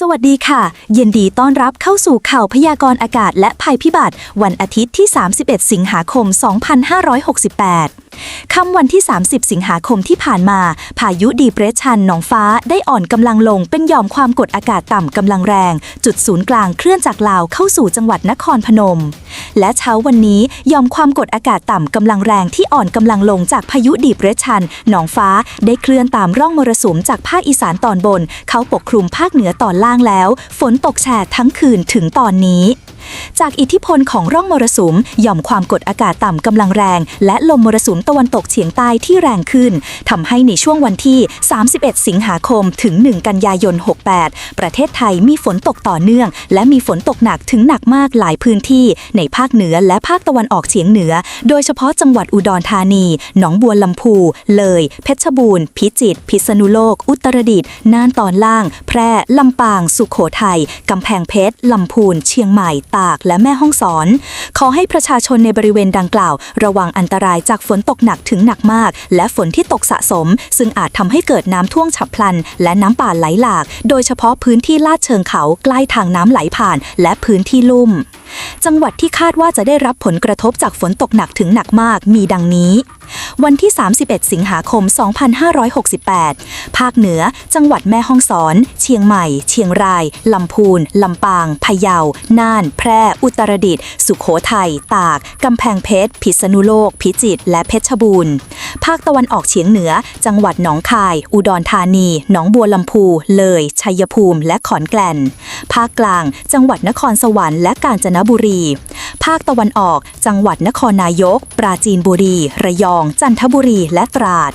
สวัสดีค่ะ ยินดีต้อนรับเข้าสู่ข่าวพยากรณ์อากาศและภัยพิบัติ วันอาทิตย์ที่ 31 สิงหาคม 2568 ค่ำวันที่ 30 สิงหาคมที่ผ่านมา พายุดีเปรสชันหนองฟ้าได้อ่อนกำลังลงเป็นหย่อมความกดอากาศต่ำกำลังแรง จุดศูนย์กลางเคลื่อนจากลาวเข้าสู่จังหวัดนครพนม และเช้าวันนี้ยอมความกดอากาศต่ำกำลังแรงที่อ่อนกำลังลงจากพายุดีเปรสชัน หนองฟ้าได้เคลื่อนตามร่องมรสุมจากภาคอีสานตอนบน เข้าปกคลุมภาคเหนือตอนล่างแล้ว ฝนตกแฉะทั้งคืนถึงตอนนี้ จากอิทธิพลของร่องมรสุมหย่อมความกดอากาศต่ำกำลังแรง และลมมรสุมตะวันตกเฉียงใต้ที่แรงขึ้นทำให้ในช่วงวันที่ 31 สิงหาคมถึง 1 กันยายน 68 ประเทศไทยมีฝนตกต่อเนื่อง และมีฝนตกหนักถึงหนักมากหลายพื้นที่ในภาคเหนือและภาคตะวันออกเฉียงเหนือ โดยเฉพาะจังหวัดอุดรธานี หนองบัวลำพู เลย เพชรบูรณ์ พิจิตร พิษณุโลก อุตรดิตถ์ น่านตอนล่าง แพร่ ลำปาง สุขโขทัย กำแพงเพชร ลำพูน เชียงใหม่ ตากและแม่ห้องสอน ขอให้ประชาชนในบริเวณดังกล่าว ระวังอันตรายจากฝนตกหนักถึงหนักมาก และฝนที่ตกสะสม ซึ่งอาจทำให้เกิดน้ำท่วมฉับพลัน และน้ำป่าไหลหลาก โดยเฉพาะพื้นที่ลาดเชิงเขาใกล้ทางน้ำไหลผ่าน และพื้นที่ลุ่มจังหวัดที่คาดว่าจะได้รับผลกระทบจากฝนตกหนักถึงหนักมากมีดังนี้ วันที่ 31 สิงหาคม 2568 ภาคเหนือ จังหวัดแม่ฮ่องสอน เชียงใหม่ เชียงราย ลำพูน ลำปาง พะเยา น่าน แพร่ อุตรดิตถ์ สุขโขทัย ตาก กำแพงเพชร พิษณุโลก พิจิตร และเพชรบูรณ์ ภาคตะวันออกเฉียงเหนือ จังหวัดหนองคาย อุดรธานี หนองบัวลำพู เลย ชัยภูมิ และขอนแก่น ภาคกลาง จังหวัดนครสวรรค์และกาญจนบุรี ภาคตะวันออก จังหวัดนครนายก ปราจีนบุรี ระยอง จันทบุรีและตราด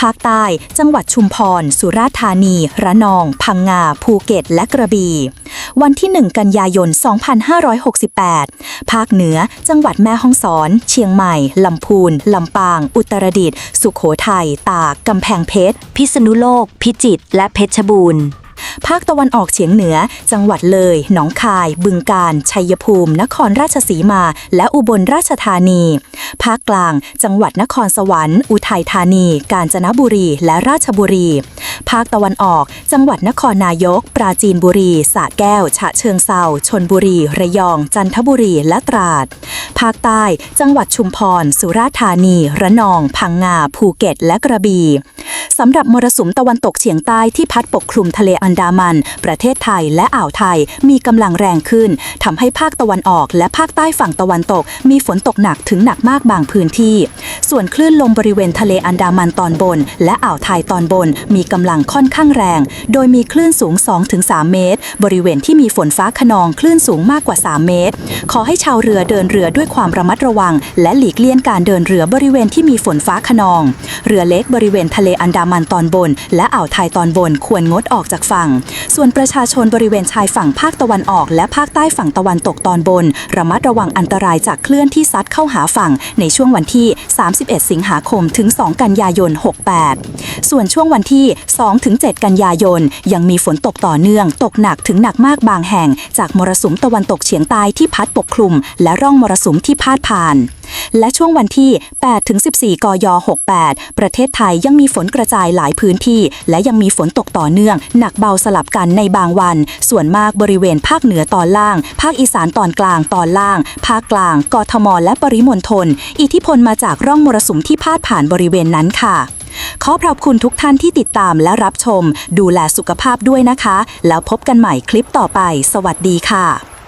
ภาคใต้ จังหวัดชุมพร สุราษฎร์ธานี ระนอง พังงา ภูเก็ต และกระบี่ วันที่ 1 กันยายน 2568 ภาคเหนือ จังหวัดแม่ฮ่องสอน เชียงใหม่ ลำพูน ลำปาง อุตรดิตถ์ สุขโขทัย ตาก กำแพงเพชร พิษณุโลก พิจิตร และเพชรบูรณ์ ภาคตะวันออกเฉียงเหนือ จังหวัดเลย หนองคาย บึงกาฬ ชัยภูมิ นครราชสีมา และอุบลราชธานี ภาคกลาง จังหวัดนครสวรรค์ อุทัยธานี กาญจนบุรี และราชบุรี ภาคตะวันออก จังหวัดนครนายก ปราจีนบุรี สระแก้ว ฉะเชิงเซาชนบุรี ระยอง จันทบุรี และตราด ภาคใต้ จังหวัดชุมพร สุราษฎร์ธานี ระนอง พังงา ภูเก็ต และกระบี่สำหรับมรสุมตะวันตกเฉียงใต้ที่พัดปกคลุมทะเลอันดามัน ประเทศไทยและอ่าวไทยมีกำลังแรงขึ้นทำให้ภาคตะวันออก และภาคใต้ฝั่งตะวันตก มีฝนตกหนักถึงหนักมากบางพื้นที่ ส่วนคลื่นลมบริเวณทะเลอันดามันตอนบน และอ่าวไทยตอนบน มีกำลังค่อนข้างแรง โดยมีคลื่นสูง 2-3 เมตร บริเวณที่มีฝนฟ้าขนองคลื่นสูงมากกว่า 3 เมตร ขอให้ชาวเรือเดินเรือด้วยความระมัดระวัง และหลีกเลี่ยงการเดินเรือบริเวณที่มีฝนฟ้าขนอง เรือเล็กบริเวณทะเลอันดามันตอนบน และอ่าวไทยตอนบนควรงดออกจากฝั่ง ส่วนประชาชนบริเวณชายฝั่งภาคตะวันออก และภาคใต้ฝั่งตะวันตกตอนบน ระมัดระวังอันตรายจากคลื่นที่ซัดเข้าหาฝั่งในช่วงวันที่ 31 สิงหาคมถึง 2 กันยายน 68 ส่วนช่วงวันที่ 2-7 กันยายน ยังมีฝนตกต่อเนื่อง ตกหนักถึงหนักมากบางแห่ง จากมรสุมตะวันตกเฉียงใต้ที่พัดปกคลุม และร่องมรสุมที่พาดผ่าน และช่วงวันที่ 8 ถึง 14 กย 68 ประเทศไทยยังมีฝนกระจายหลายพื้นที่ และยังมีฝนตกต่อเนื่อง หนักเบาสลับกันในบางวัน ส่วนมากบริเวณภาคเหนือตอนล่าง ภาคอีสานตอนกลางตอนล่าง ภาคกลาง กทม และปริมณฑล อิทธิพลมาจากร่องมรสุมที่พาดผ่านบริเวณนั้นค่ะ ขอขอบคุณทุกท่านที่ติดตามและรับชม ดูแลสุขภาพด้วยนะคะ แล้วพบกันใหม่คลิปต่อไป สวัสดีค่ะ